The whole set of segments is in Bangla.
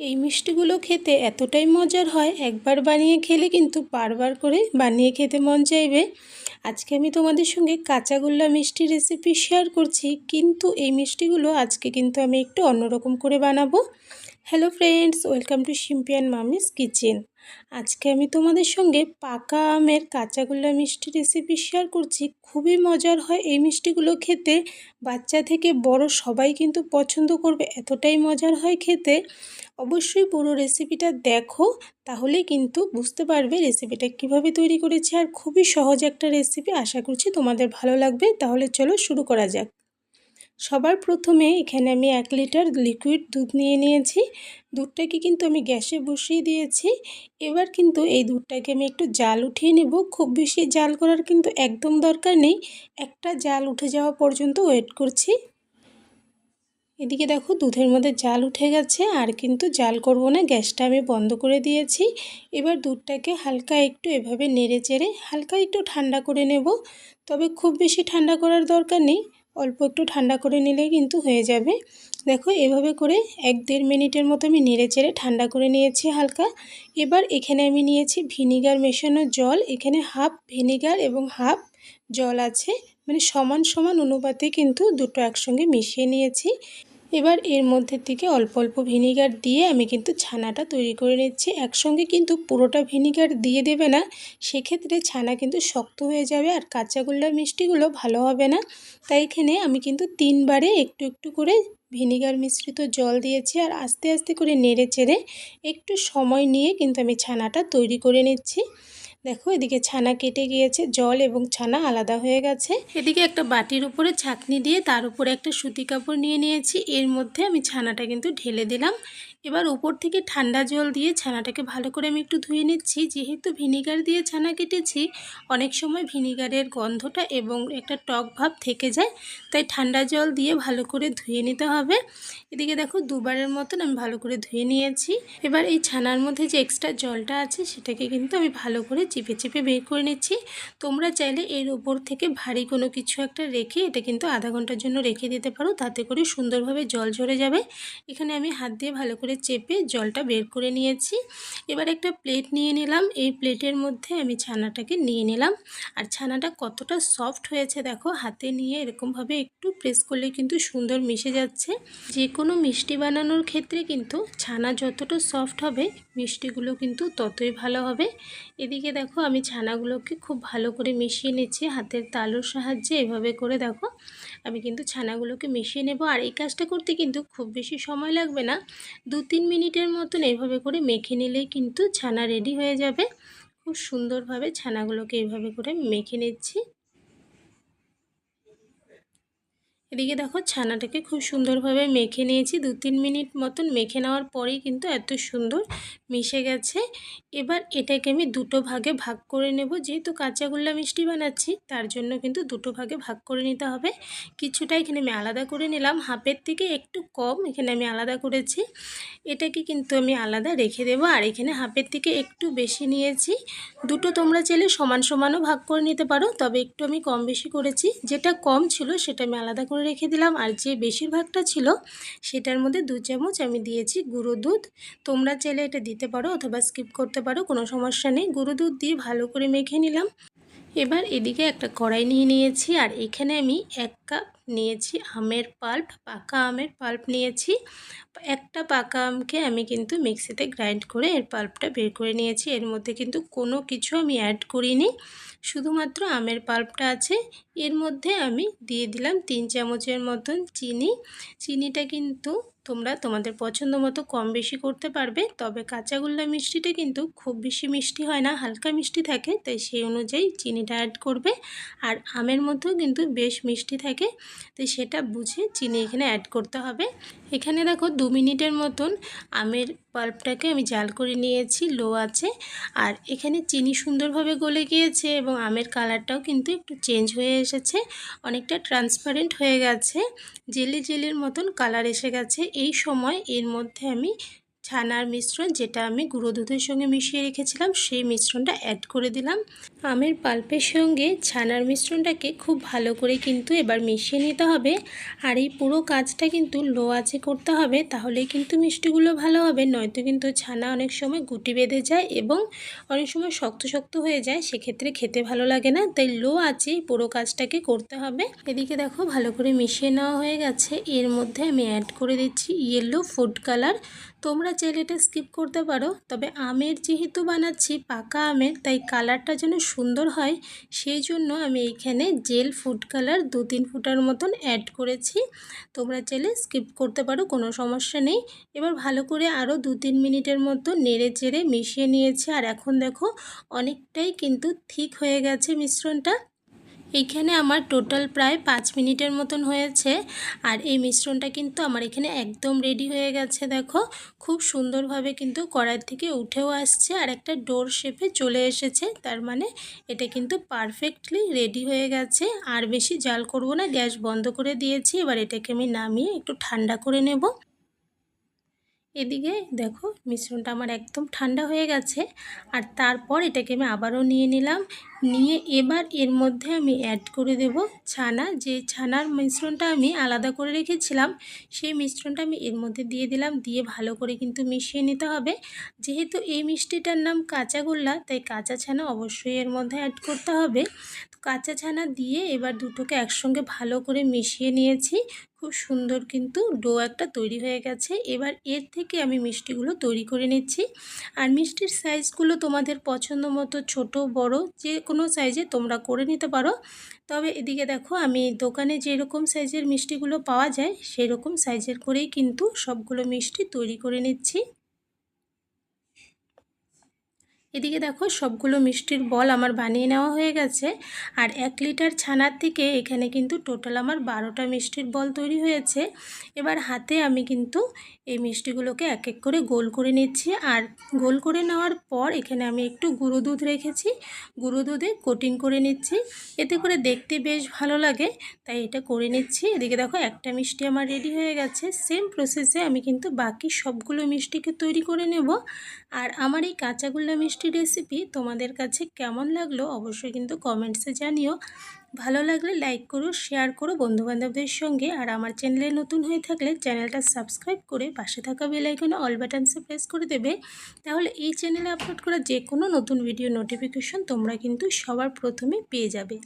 এই মিষ্টিগুলো খেতে এতটাই মজার হয়, একবার বানিয়ে খেলে কিন্তু বারবার করে বানিয়ে খেতে মন চাইবে। আজকে আমি তোমাদের সঙ্গে কাঁচাগোল্লা মিষ্টি রেসিপি শেয়ার করছি, কিন্তু এই মিষ্টিগুলো আজকে কিন্তু আমি একটু অন্যরকম করে বানাবো। হ্যালো ফ্রেন্ডস ওয়েলকাম টু শিম্পিয়ান মামিস কিচেন আজকে আমি তোমাদের সঙ্গে পাকা আমের কাঁচাগোল্লা মিষ্টি রেসিপি শেয়ার করছি, খুবই মজার হয় এই মিষ্টিগুলো খেতে। বাচ্চা থেকে বড় সবাই কিন্তু পছন্দ করবে, এতটাই মজার হয় খেতে। অবশ্যই পুরো রেসিপিটা দেখো তাহলে কিন্তু বুঝতে পারবে রেসিপিটা কীভাবে তৈরি করেছি আর খুবই সহজ একটা রেসিপি আশা করছি তোমাদের ভালো লাগবে। তাহলে চলো শুরু করা যাক। সবার প্রথমে এখানে আমি এক লিটার লিকুইড দুধ নিয়ে নিয়েছি। দুধটাকে কিন্তু আমি গ্যাসে বসিয়ে দিয়েছি। এবার কিন্তু এই দুধটাকে আমি একটু জাল উঠিয়ে নেব। খুব বেশি জাল করার কিন্তু একদম দরকার নেই। একটা জাল উঠে যাওয়া পর্যন্ত ওয়েট করছি। এদিকে দেখো দুধের মধ্যে জাল উঠে গেছে, আর কিন্তু জাল করব না, গ্যাসটা আমি বন্ধ করে দিয়েছি। এবার দুধটাকে হালকা একটু এভাবে নেড়ে চেড়ে হালকা একটু ঠান্ডা করে নেব। তবে খুব বেশি ঠান্ডা করার দরকার নেই, অল্প একটু ঠান্ডা করে নিলে কিন্তু হয়ে যাবে। দেখো এভাবে করে এক দেড় মিনিটের মতো আমি নেড়ে চেড়ে ঠান্ডা করে নিয়েছি হালকা। এবার এখানে আমি নিয়েছি ভিনিগার মেশানো জল, এখানে হাফ ভিনিগার এবং হাফ জল আছে। মানে সমান সমান অনুপাতে কিন্তু দুটো একসঙ্গে মিশিয়ে নিয়েছি। এবার এর মধ্যে থেকে অল্প অল্প ভিনিগার দিয়ে আমি কিন্তু ছানাটা তৈরি করে নিচ্ছি। একসঙ্গে কিন্তু পুরোটা ভিনিগার দিয়ে দেবে না। সেক্ষেত্রে ছানা কিন্তু শক্ত হয়ে যাবে আর কাঁচাগোল্লার মিষ্টিগুলো ভালো হবে না। তাই এখানে আমি কিন্তু তিনবারে একটু একটু করে ভিনিগার মিশ্রিত জল দিয়েছি আর আস্তে আস্তে করে নেড়ে চেড়ে একটু সময় নিয়ে কিন্তু আমি ছানাটা তৈরি করে নিচ্ছি। দেখো, এদিকে ছানা কেটে গিয়েছে, জল এবং ছানা আলাদা হয়ে গেছে। এদিকে একটা বাটির উপরে ছাকনি দিয়ে তার উপরে একটা সুতি কাপড় নিয়ে নিয়েছি। এর মধ্যে আমি ছানাটা কিন্তু ঢেলে দিলাম। এবার উপর থেকে ঠান্ডা জল দিয়ে ছানাটাকে ভালো করে আমি একটু ধুয়ে নিচ্ছি। যেহেতু ভিনিগার দিয়ে ছানা কেটেছি, অনেক সময় ভিনিগারের গন্ধটা এবং একটা টক ভাব থেকে যায়, তাই ঠান্ডা জল দিয়ে ভালো করে ধুয়ে নিতে হবে। এদিকে দেখো, দুবারের মতন আমি ভালো করে ধুয়ে নিয়েছি। এবার এই ছানার মধ্যে যে এক্সট্রা জলটা আছে, সেটাকে কিন্তু আমি ভালো করে চিপে চিপে বের করে নিচ্ছি। তোমরা চাইলে এর ওপর থেকে ভারী কোনো কিছু একটা রেখে এটা কিন্তু আধা ঘণ্টার জন্য রেখে দিতে পারো। তাতে করে সুন্দরভাবে জল ঝরে যাবে। এখানে আমি হাত দিয়ে ভালো করে চেপে জলটা বের করে নিয়েছি। এবার একটা প্লেট নিয়ে নিলাম। এই প্লেটের মধ্যে আমি ছানাটাকে নিয়ে নিলাম। আর ছানাটা কতটা সফট হয়েছে দেখো, হাতে নিয়ে এরকমভাবে একটু প্রেস করলে কিন্তু সুন্দর মিশে যাচ্ছে। যে কোনো মিষ্টি বানানোর ক্ষেত্রে কিন্তু ছানা যতটা সফট হবে, মিষ্টিগুলো কিন্তু ততই ভালো হবে। এদিকে দেখো, আমি ছানাগুলোকে খুব ভালো করে মিশিয়ে নিচ্ছি হাতের তালুর সাহায্যে এভাবে করে দেখো। আমি কিন্তু ছানাগুলোকে মিশিয়ে নেব। আর এই কাজটা করতে কিন্তু খুব বেশি সময় লাগবে না। দু তিন মিনিটের মতন এভাবে করে মেখে নিলেই কিন্তু ছানা রেডি হয়ে যাবে। খুব সুন্দরভাবে ছানাগুলোকে এইভাবে করে মেখে নিচ্ছি। এদিকে দেখো ছানাটাকে খুব সুন্দরভাবে মেখে নিয়েছি। দু তিন মিনিট মতন মেখে নেওয়ার পরেই কিন্তু এত সুন্দর মিশে গেছে। এবার এটাকে আমি দুটো ভাগে ভাগ করে নেব। যেহেতু কাঁচাগোল্লা মিষ্টি বানাচ্ছি, তার জন্য কিন্তু দুটো ভাগে ভাগ করে নিতে হবে। কিছুটা এখানে আমি আলাদা করে নিলাম। হাফের থেকে একটু কম এখানে আমি আলাদা করেছি। এটাকে কিন্তু আমি আলাদা রেখে দেবো। আর এখানে হাফের থেকে একটু বেশি নিয়েছি। দুটো তোমরা চাইলে সমান সমানও ভাগ করে নিতে পারো, তবে একটু আমি কম বেশি করেছি। যেটা কম ছিল সেটা আমি আলাদা করে রেখে দিলাম। আর যে বেশিরভাগটা ছিল, সেটার মধ্যে দু চামচ আমি দিয়েছি গুঁড়ো দুধ। তোমরা চাইলে এটা দিতে পারো অথবা স্কিপ করতে পারো, কোনো সমস্যা নেই। গুঁড়ো দুধ দিয়ে ভালো করে মেখে নিলাম। এবার এদিকে একটা কড়াই নিয়ে নিয়েছি, আর এখানে আমি এক কাপ নিয়েছি আমের পাল্প, পাকা আমের পাল্প নিয়েছি। একটা পাকা আমকে আমি কিন্তু মিক্সিতে গ্রাইন্ড করে এর পাল্পটা বের করে নিয়েছি। এর মধ্যে কিন্তু কোনো কিছু আমি অ্যাড করিনি। শুধুমাত্র আমের পাল্পটা আছে। এর মধ্যে আমি দিয়ে দিলাম তিন চামচের মতন চিনি। চিনিটা কিন্তু তোমরা তোমাদের পছন্দ মতো কম বেশি করতে পারবে, তবে কাঁচাগোল্লা মিষ্টিটা কিন্তু খুব বেশি মিষ্টি হয় না, হালকা মিষ্টি থাকে, তাই সেই অনুযায়ী চিনিটা অ্যাড করবে। আর আমের মধ্যেও কিন্তু বেশ মিষ্টি থাকে, তাই সেটা বুঝে চিনি এখানে অ্যাড করতে হবে। এখানে দেখো দু মিনিটের মতন আমের পাল্পটাকে আমি জাল করে নিয়েছি, লো আছে আর এখানে চিনি সুন্দরভাবে গলে গিয়েছে এবং আমের কালারটাও কিন্তু একটু চেঞ্জ হয়ে এসেছে, অনেকটা ট্রান্সপারেন্ট হয়ে গেছে, জেলি জেলির মতন কালার এসে গেছে। এই সময় এর মধ্যে আমি ছানার মিশ্রণ যেটা আমি গুঁড়ো দুধের সঙ্গে মিশিয়ে রেখেছিলাম, সেই মিশ্রণটা অ্যাড করে দিলাম। আমের পাল্পের সঙ্গে ছানার মিশ্রণটাকে খুব ভালো করে কিন্তু এবার মিশিয়ে নিতে হবে। আর এই পুরো কাজটা কিন্তু লো আঁচে করতে হবে তাহলে কিন্তু মিষ্টিগুলো ভালো হবে। নয়তো কিন্তু ছানা অনেক সময় গুটি বেঁধে যায় এবং অনেক সময় শক্ত শক্ত হয়ে যায়, সেক্ষেত্রে খেতে ভালো লাগে না। তাই লো আঁচে পুরো কাজটাকে করতে হবে। এদিকে দেখো ভালো করে মিশিয়ে নেওয়া হয়ে গেছে। এর মধ্যে আমি অ্যাড করে দিচ্ছি ইয়েলো ফুড কালার তোমরা চাইলে এটা স্কিপ করতে পারো। তবে আমের যেহেতু বানাচ্ছি পাকা আমের, তাই কালারটা যেন সুন্দর হয়, সেই জন্য আমি এইখানে জেল ফুড কালার দু তিন ফুটার মতন অ্যাড করেছি। তোমরা চাইলে স্কিপ করতে পারো, কোনো সমস্যা নেই। এবার ভালো করে আরও দু তিন মিনিটের মতো নেড়ে চেড়ে মিশিয়ে নিয়েছি। আর এখন দেখো, অনেকটাই কিন্তু ঠিক হয়ে গেছে মিশ্রণটা। এইখানে আমার টোটাল প্রায় পাঁচ মিনিটের মতন হয়েছে আর এই মিশ্রণটা কিন্তু আমার এখানে একদম রেডি হয়ে গেছে, দেখো। খুব সুন্দরভাবে কিন্তু কড়াই থেকে উঠেও আসছে আর একটা ডোর শেপে চলে এসেছে, তার মানে এটা কিন্তু পারফেক্টলি রেডি হয়ে গেছে। আর বেশি জাল করব না, গ্যাস বন্ধ করে দিয়েছি, এবার এটাকে আমি নামিয়ে একটু ঠান্ডা করে নেব। এদিকে দেখো, মিশ্রণটা আমার একদম ঠান্ডা হয়ে গেছে, আর তারপর এটাকে আমি আবারও নিয়ে নিলাম। নিয়ে এবার এর মধ্যে আমি অ্যাড করে দেব ছানা। যে ছানার মিশ্রণটা আমি আলাদা করে রেখেছিলাম, সেই মিশ্রণটা আমি এর মধ্যে দিয়ে দিলাম। দিয়ে ভালো করে কিন্তু মিশিয়ে নিতে হবে। যেহেতু এই মিষ্টিটার নাম কাঁচাগোল্লা, তাই কাঁচা ছানা অবশ্যই এর মধ্যে অ্যাড করতে হবে। কাঁচা ছানা দিয়ে এবার দুটোকে একসঙ্গে ভালো করে মিশিয়ে নিয়েছি। খুব সুন্দর কিন্তু ডো একটা তৈরি হয়ে গেছে। এবার এর থেকে আমি মিষ্টিগুলো তৈরি করে নিচ্ছি। আর মিষ্টির সাইজগুলো তোমাদের পছন্দ মতো ছোট, বড়, যে কোনো সাইজে তোমরা করে নিতে পারো। তবে এদিকে দেখো, আমি দোকানে যেরকম সাইজের মিষ্টিগুলো পাওয়া যায় সেই রকম সাইজের করেই কিন্তু সবগুলো মিষ্টি তৈরি করে নিচ্ছি। এদিকে দেখো, সবগুলো মিষ্টির বল আমার বানিয়ে নেওয়া হয়ে গেছে। আর এক লিটার ছানার থেকে এখানে কিন্তু টোটাল আমার বারোটা মিষ্টির বল তৈরি হয়েছে। এবার হাতে আমি কিন্তু এই মিষ্টিগুলোকে এক এক করে গোল করে নিচ্ছি। আর গোল করে নেওয়ার পর এখানে আমি একটু গুঁড়ো দুধ রেখেছি। গুঁড়ো দুধে কোটিং করে নিচ্ছি। এতে করে দেখতে বেশ ভালো লাগে, তাই এটা করে নিচ্ছি। এদিকে দেখো, একটা মিষ্টি আমার রেডি হয়ে গেছে। সেম প্রসেসে আমি কিন্তু বাকি সবগুলো মিষ্টিকে তৈরি করে নেব। আর আমার এই কাঁচাগোল্লা মিষ্টি রেসিপি তোমাদের কাছে কেমন লাগল অবশ্যই কিন্তু কমেন্টসে জানিও। ভালো লাগলে লাইক করো, শেয়ার করো বন্ধুবান্ধবদের সঙ্গে। আর আমার চ্যানেলে নতুন হয়ে থাকলে চ্যানেলটা সাবস্ক্রাইব করে পাশে থাকা বেলাইকনে অল বাটনসে প্রেস করে দেবে। তাহলে এই চ্যানেলে আপলোড করা যে কোনো নতুন ভিডিও নোটিফিকেশন তোমরা কিন্তু সবার প্রথমে পেয়ে যাবে।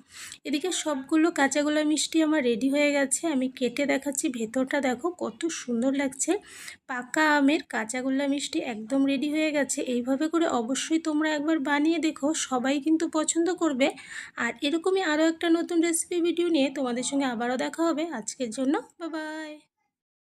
এদিকে সবগুলো কাঁচাগোলা মিষ্টি আমার রেডি হয়ে গেছে। আমি কেটে দেখাচ্ছি, ভেতরটা দেখো কত সুন্দর লাগছে। পাকা আমের কাঁচাগোল্লা মিষ্টি একদম রেডি হয়ে গেছে। এইভাবে করে অবশ্যই তোমরা একবার বানিয়ে দেখো, সবাই কিন্তু পছন্দ করবে। আর এরকমই আরও একটা নতুন রেসিপি ভিডিও নিয়ে তোমাদের সঙ্গে আবারও দেখা হবে। আজকের জন্য বাবাই